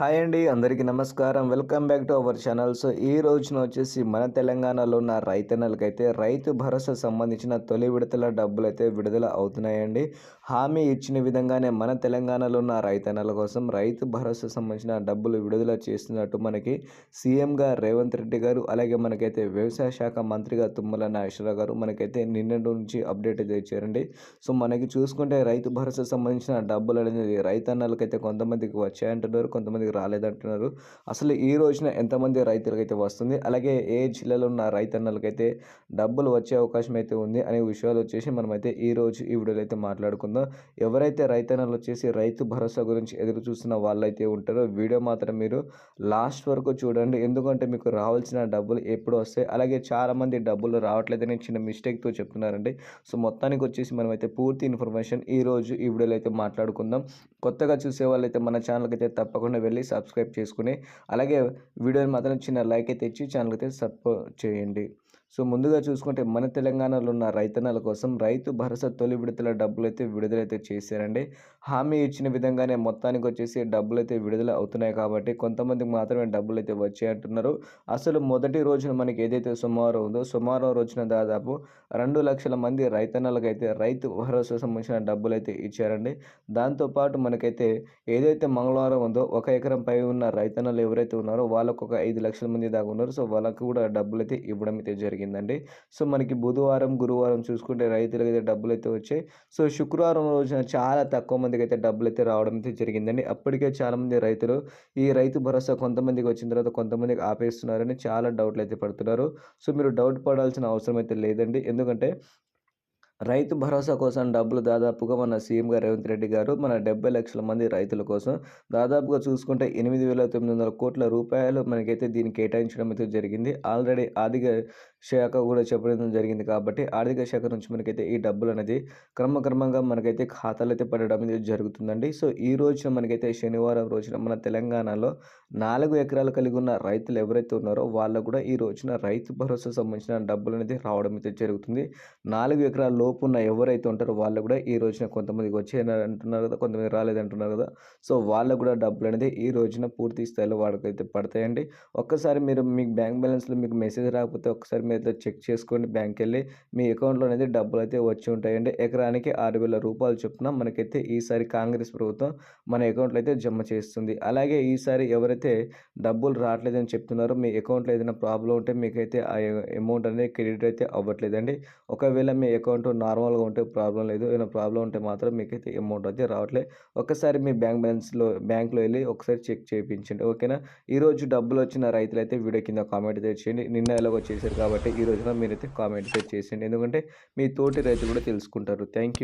Hi అండి అందరికీ నమస్కారం. Welcome back to our channel. So ఈ రోజున వచ్చేసి మన తెలంగాణలో ఉన్న రైతన్నలకైతే రైతు భరోసా సంబంధించిన తొలి విడతల డబ్బులు అయితే విడుదల అవుతున్నాయండి. హామీ ఇచ్చిన విధంగానే మన తెలంగాణలో ఉన్న రైతన్నల కోసం రైతు భరోసా సంబంధించిన డబ్బులు విడుదల చేస్తున్నట్టు మనకి సీఎంగా రేవంత్ రెడ్డి గారు అలాగే మనకైతే వ్యవసాయ శాఖ మంత్రిగా తుమ్మల నాగేశ్వరరావు గారు మనకైతే నిన్నటి నుంచి అప్డేట్ అయితే ఇచ్చారండి. సో మనకి చూసుకుంటే రైతు భరోసా సంబంధించిన డబ్బులు అనేది రైతన్నలకైతే కొంతమందికి వచ్చాయంటున్నారు కొంతమందికి రాలేదంటున్నారు. అసలు ఈ రోజున ఎంతమంది రైతులకైతే వస్తుంది? అలాగే ఏ జిల్లాలో ఉన్న రైతన్నలకైతే డబ్బులు వచ్చే అవకాశం అయితే ఉంది అనే విషయాలు వచ్చేసి మనమైతే ఈ రోజు ఈ వీడియోలో అయితే మాట్లాడుకుందాం. ఎవరైతే రైతన్నలు వచ్చేసి రైతు భరోసా గురించి ఎదురు చూస్తున్న వాళ్ళైతే ఉంటారో వీడియో మాత్రం మీరు లాస్ట్ వరకు చూడండి. ఎందుకంటే మీకు రావాల్సిన డబ్బులు ఎప్పుడు వస్తాయి? అలాగే చాలామంది డబ్బులు రావట్లేదని చిన్న మిస్టేక్తో చెప్తున్నారండి. సో మొత్తానికి వచ్చేసి మనమైతే పూర్తి ఇన్ఫర్మేషన్ ఈ రోజు ఈ వీడియోలో అయితే మాట్లాడుకుందాం. కొత్తగా చూసే వాళ్ళైతే మన ఛానల్కి అయితే తప్పకుండా వెళ్ళి సబ్స్క్రైబ్ చేసుకుని అలాగే వీడియోని మాత్రం చిన్న లైక్ అయితే ఇచ్చి ఛానల్ అయితే సపోర్ట్ చేయండి. సో ముందుగా చూసుకుంటే మన తెలంగాణలో ఉన్న రైతన్నల కోసం రైతు భరోసా తొలి విడతల డబ్బులు అయితే విడుదలైతే చేశారండి. హామీ ఇచ్చిన విధంగానే మొత్తానికి వచ్చేసి డబ్బులు అయితే విడుదల అవుతున్నాయి కాబట్టి కొంతమందికి మాత్రమే డబ్బులు అయితే వచ్చాయంటున్నారు అసలు మొదటి రోజున మనకి ఏదైతే సోమవారం ఉందో సోమవారం రోజున దాదాపు రెండు లక్షల మంది రైతన్నలకైతే రైతు భరోసా సంబంధించిన డబ్బులు అయితే ఇచ్చారండి దాంతోపాటు మనకైతే ఏదైతే మంగళవారం ఉందో ఒక ఎకరం పై ఉన్న రైతన్నలు ఎవరైతే ఉన్నారో వాళ్ళకు ఒక ఐదు లక్షల మంది దాకా ఉన్నారు. సో వాళ్ళకి కూడా డబ్బులు అయితే ఇవ్వడం అయితే జరిగిందండి. సో మనకి బుధవారం గురువారం చూసుకుంటే రైతులకు అయితే డబ్బులు అయితే వచ్చాయి. సో శుక్రవారం రోజున చాలా తక్కువ మందికి అయితే డబ్బులు అయితే రావడం అయితే జరిగిందండి. అప్పటికే చాలామంది రైతులు ఈ రైతు భరోసా కొంతమందికి వచ్చిన తర్వాత కొంతమందికి ఆపేస్తున్నారని చాలా డౌట్లు అయితే పడుతున్నారు. సో మీరు డౌట్ పడాల్సిన అవసరం అయితే లేదండి. ఎందుకంటే రైతు భరోసా కోసం డబ్బులు దాదాపుగా మన సీఎంగా రేవంత్ రెడ్డి గారు మన డెబ్బై లక్షల మంది రైతుల కోసం దాదాపుగా చూసుకుంటే ఎనిమిది వేల తొమ్మిది వందల కోట్ల రూపాయలు మనకైతే దీన్ని కేటాయించడం అయితే జరిగింది. ఆల్రెడీ ఆర్థిక శాఖ కూడా చెప్పడం జరిగింది. కాబట్టి ఆర్థిక శాఖ నుంచి మనకైతే ఈ డబ్బులు అనేది క్రమక్రమంగా మనకైతే ఖాతాలు అయితే పడడం అనేది జరుగుతుందండి. సో ఈ రోజున మనకైతే శనివారం రోజున మన తెలంగాణలో నాలుగు ఎకరాలు కలిగి ఉన్న రైతులు ఎవరైతే ఉన్నారో వాళ్ళకు కూడా ఈ రోజున రైతు భరోసా సంబంధించిన డబ్బులు అనేది రావడం అయితే జరుగుతుంది. నాలుగు ఎకరాల లోపు ఉన్న ఎవరైతే ఉంటారో వాళ్ళు కూడా ఈ రోజున కొంతమందికి వచ్చాయని అంటున్నారు కదా కొంతమంది రాలేదంటున్నారు కదా. సో వాళ్ళకు కూడా డబ్బులు అనేది ఈ రోజున పూర్తి స్థాయిలో వాళ్ళకైతే పడతాయండి. ఒక్కసారి మీరు మీకు బ్యాంక్ బ్యాలెన్స్లో మీకు మెసేజ్ రాకపోతే ఒకసారి మీద చెక్ చేసుకోండి బ్యాంక్ వెళ్ళి మీ అకౌంట్లో అనేది డబ్బులు అయితే వచ్చి ఉంటాయండి. ఎకరానికి ఆరు వేల రూపాయలు చొప్పున మనకైతే ఈసారి కాంగ్రెస్ ప్రభుత్వం మన అకౌంట్లో అయితే జమ చేస్తుంది. అలాగే ఈసారి ఎవరైతే డబ్బులు రావట్లేదని చెప్తున్నారో మీ అకౌంట్లో ఏదైనా ప్రాబ్లం ఉంటే మీకైతే ఆ అమౌంట్ అనేది క్రెడిట్ అయితే అవ్వట్లేదండి. ఒకవేళ మీ అకౌంట్ నార్మల్గా ఉంటే ప్రాబ్లం లేదు. ఏదైనా ప్రాబ్లం ఉంటే మాత్రం మీకైతే అమౌంట్ అయితే రావట్లేదు ఒకసారి మీ బ్యాంక్ బ్యాలెన్స్లో బ్యాంక్లో వెళ్ళి ఒకసారి చెక్ చేయించండి. ఓకేనా? ఈరోజు డబ్బులు వచ్చిన రైతులు అయితే వీడియో కింద కామెంట్ తెచ్చేయండి నిన్న ఎలాగో చేశారు కాబట్టి ఈ రోజున మీరైతే కామెంట్ అయితే చేసేయండి. ఎందుకంటే మీ తోటి రైతు కూడా తెలుసుకుంటారు. Thank you